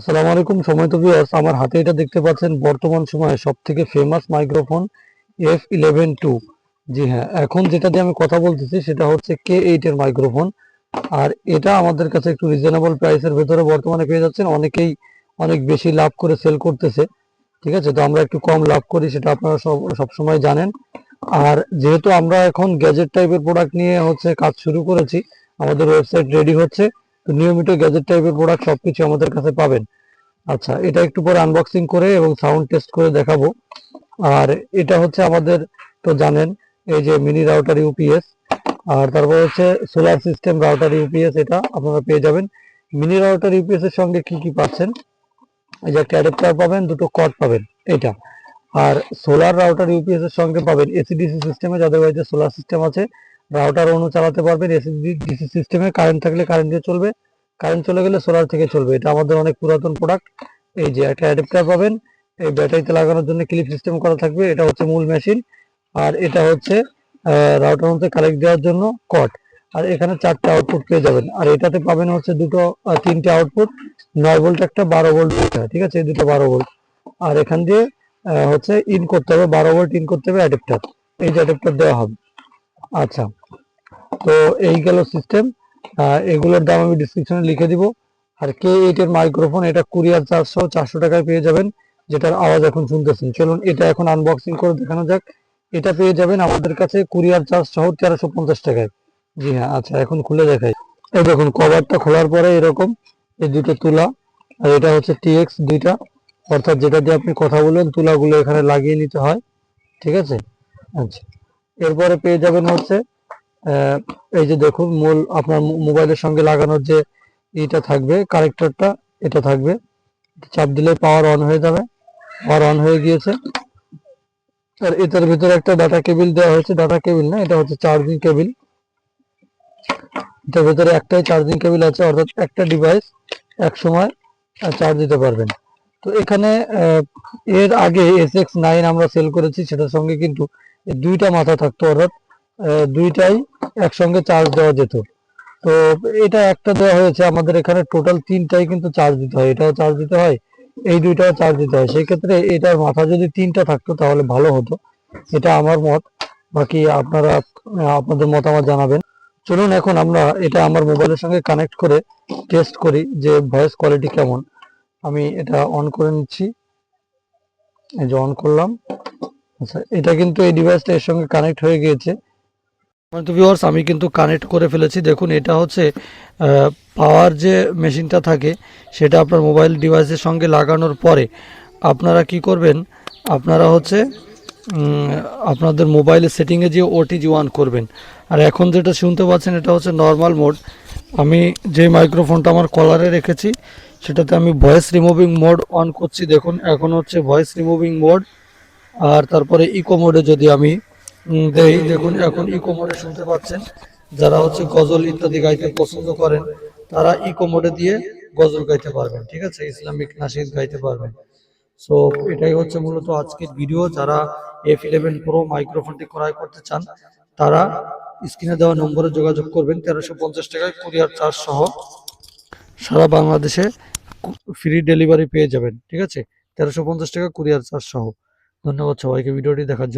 আসসালামু আলাইকুম সময় তো ভিউয়ার্স আমার হাতে এটা দেখতে পাচ্ছেন বর্তমান সময়ে সব থেকে famous microphone F eleven two G হ্যাঁ এখন যেটা দিয়ে আমি কথা বলতেছি সেটা হচ্ছে কে এইট এর মাইক্রোফোন আর এটা আমাদের কাছে একটু রিজনেবল প্রাইসের ভেতরে বর্তমানে পেয়ে যাচ্ছেন। অনেকেই অনেক বেশি লাভ করে সেল করতেছে। ঠিক আছে, তো আমরা একটু কম লাভ করি, সেটা আপনারা সব, সবসময় জানেন। আর যেহেতু আমরা এখন গ্যাজেট টাইপের প্রোডাক্ট নিয়ে হচ্ছে কাজ শুরু করেছি, আমাদের ওয়েবসাইট রেডি হচ্ছে। তো নিয়মিত গ্যাজেট টাইপের প্রোডাক্ট সবকিছু আমাদের কাছে পাবেন। আচ্ছা এটা একটু পরে আনবক্সিং করে এবং সাউন্ড টেস্ট করে দেখাবো। আর এটা হচ্ছে আমাদের, তো জানেন, এই যে মিনি রাউটার ইউপিএস আর তারপর হচ্ছে সোলার সিস্টেম রাউটার ইউপিএস এটা আপনারা পেয়ে যাবেন। মিনি রাউটার ইউপিএস এর সঙ্গে কি কি পাচ্ছেন? এই যে একটা অ্যাডাপ্টার পাবেন, দুটো কট পাবেন এটা আর সোলার রাউটার ইউপিএস এর সঙ্গে পাবেন এসিডিসি সিস্টেমে যাদের বাড়িতে সোলার সিস্টেম আছে রাউটার অনু চালাতে পারবেন এসিডিসি সিস্টেমে কারেন্ট থাকলে কারেন্ট দিয়ে চলবে। কারেন্ট চলে গেলে সোলার থেকে চলবে। এটা আমাদের অনেক পুরাতন প্রোডাক্ট এই যে একটা অ্যাডাপ্টার পাবেন, এই ব্যাটারিতে লাগানোর জন্য ক্লিপ সিস্টেম করা থাকবে। এটা হচ্ছে মূল মেশিন আর এটা হচ্ছে রাউটার মধ্যে কালেক্ট দেওয়ার জন্য কট আর এখানে চারটে আউটপুট পেয়ে যাবেন। আর এটাতে পাবেন হচ্ছে দুটো তিনটে আউটপুট নয় ভোল্ট একটা, বারো ভোল্ট ঠিক আছে? এই দুটো বারো ভোল্ট আর এখান দিয়ে হচ্ছে ইন করতে হবে, বারো ভোল্ট ইন করতে হবে অ্যাডাপ্টার এই যে অ্যাডাপ্টার দেওয়া হবে। আচ্ছা। তো এই গেল সিস্টেম এগুলোর দাম আমি ডিসক্রিপশনে লিখে দিব। আর কে এইট এর মাইক্রোফোন এটা কুরিয়ার চারশো চারশো টাকায় পেয়ে যাবেন, যেটার আওয়াজ এখন শুনতেছেন। চলুন এটা এখন আনবক্সিং করে দেখানো যাক। এটা পেয়ে যাবেন আমাদের কাছে কুরিয়ার চার্জ সহ তেরোশো পঞ্চাশ টাকায়। জি হ্যাঁ আচ্ছা এখন খুলে দেখাই। এই দেখুন কভারটা খোলার পরে এরকম, এই দুটো তুলা, আর এটা হচ্ছে টিএক্স দুইটা। অর্থাৎ যেটা দিয়ে আপনি কথা বলবেন, তুলাগুলো এখানে লাগিয়ে নিতে হয়। ঠিক আছে? আচ্ছা। এরপরে পেয়ে যাবেন হচ্ছে এই যে দেখুন, মূল আপনার মোবাইলের সঙ্গে লাগানোর যে এইটা থাকবে কারেক্টারটা এটা থাকবে। চাপ দিলে পাওয়ার অন হয়ে যাবে পাওয়ার অন হয়ে গিয়েছে। আর এটার ভিতরে একটা ডাটা কেবিল দেওয়া হয়েছে ডাটা কেবিল না, এটা হচ্ছে চার্জিং কেবিল এটার ভিতরে একটাই চার্জিং কেবিল আছে, অর্থাৎ একটা ডিভাইস এক সময় চার্জ দিতে পারবেন। তো এখানে এর আগে এস এক্স নাইন আমরা সেল করেছি, সেটার সঙ্গে কিন্তু দুইটা মাথা থাকতো, অর্থাৎ দুইটাই একসঙ্গে চার্জ দেওয়া যেত। তো এটা একটা দেওয়া হয়েছে, আমাদের এখানে টোটাল তিনটাই কিন্তু চার্জ দিতে হয়। এটাও চার্জ দিতে হয়, এই দুইটাও চার্জ দিতে হয়। সেই ক্ষেত্রে এটার মাথা যদি তিনটা থাকতো তাহলে ভালো হতো। এটা আমার মত। বাকি আপনারা আপনাদের মতামত জানাবেন। চলুন এখন আমরা এটা আমার মোবাইলের সঙ্গে কানেক্ট করে টেস্ট করি যে ভয়েস কোয়ালিটি কেমন। আমি এটা অন করে নিচ্ছি। এই যে অন করলাম। আচ্ছা এটা কিন্তু এই ডিভাইসটা এর সঙ্গে কানেক্ট হয়ে গিয়েছে। তো ভিউয়ার্স আমি কিন্তু কানেক্ট করে ফেলেছি। দেখুন, এটা হচ্ছে পাওয়ার যে মেশিনটা থাকে, সেটা আপনার মোবাইল ডিভাইসের সঙ্গে লাগানোর পরে আপনারা কি করবেন? আপনারা হচ্ছে আপনাদের মোবাইলের সেটিংয়ে যে ওটিজি ওয়ান করবেন। আর এখন যেটা শুনতে পাচ্ছেন, এটা হচ্ছে নর্মাল মোড আমি যে মাইক্রোফোনটা আমার কলারে রেখেছি, সেটাতে আমি ভয়েস রিমুভিং মোড অন করছি। দেখুন, এখন হচ্ছে ভয়েস রিমুভিং মোড আর তারপরে ইকো মোডে যদি আমি দেই দেখুন, এখন ইকো মোডে শুনতে পাচ্ছেন, যারা হচ্ছে গজল ইত্যাদি গাইতে পছন্দ করেন, তারা ইকো মোডে দিয়ে গজল গাইতে পারবেন, ঠিক আছে? ইসলামিক নাশিদ গাইতে পারবেন। সো এটাই হচ্ছে মূলত আজকের ভিডিও যারা এফ ইলেভেন প্রো মাইক্রোফোনটি ক্রয় করতে চান, তারা স্ক্রিনে দেওয়া নম্বরে যোগাযোগ করবেন, তেরোশো পঞ্চাশ টাকায় কুরিয়ার চার্জ সহ সারা বাংলাদেশে ফ্রি ডেলিভারি পেয়ে যাবেন, ঠিক আছে? তেরোশো পঞ্চাশ টাকা কুরিয়ার চার্জ সহ। ধন্যবাদ সবাইকে ভিডিওটি দেখার